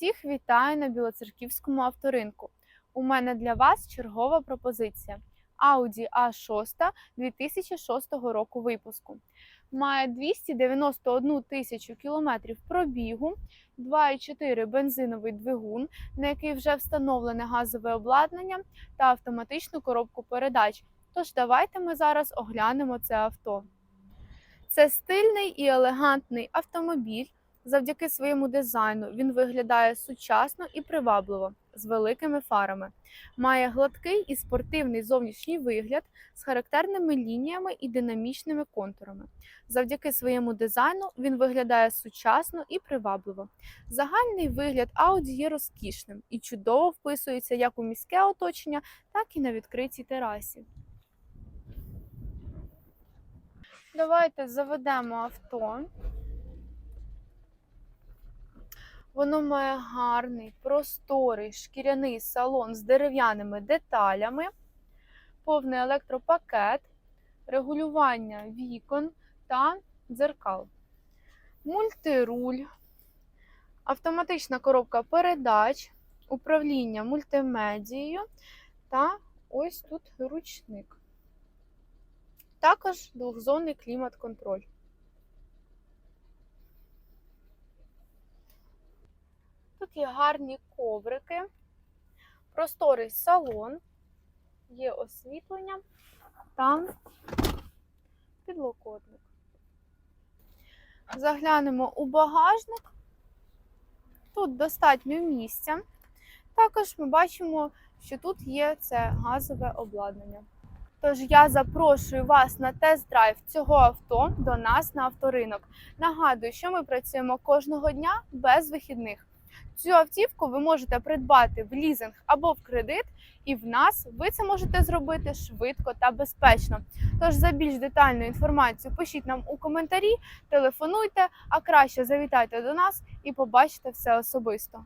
Всіх вітаю на Білоцерківському авторинку. У мене для вас чергова пропозиція. Audi A6 2006 року випуску. Має 291 тисячу кілометрів пробігу, 2,4 бензиновий двигун, на який вже встановлене газове обладнання та автоматичну коробку передач. Тож давайте ми зараз оглянемо це авто. Це стильний і елегантний автомобіль. Завдяки своєму дизайну він виглядає сучасно і привабливо з великими фарами. Має гладкий і спортивний зовнішній вигляд з характерними лініями і динамічними контурами. Завдяки своєму дизайну він виглядає сучасно і привабливо. Загальний вигляд Audi є розкішним і чудово вписується як у міське оточення, так і на відкритій терасі. Давайте заведемо авто. Воно має гарний, просторий шкіряний салон з дерев'яними деталями, повний електропакет, регулювання вікон та дзеркал, мультируль, автоматична коробка передач, управління мультимедією та ось тут ручник. Також двохзонний клімат-контроль. Є гарні коврики, просторий салон, є освітлення та підлокотник. Заглянемо у багажник. Тут достатньо місця. Також ми бачимо, що тут є це газове обладнання. Тож я запрошую вас на тест-драйв цього авто до нас на авторинок. Нагадую, що ми працюємо кожного дня без вихідних. Цю автівку ви можете придбати в лізинг або в кредит, і в нас ви це можете зробити швидко та безпечно. Тож за більш детальну інформацію пишіть нам у коментарі, телефонуйте, а краще завітайте до нас і побачите все особисто.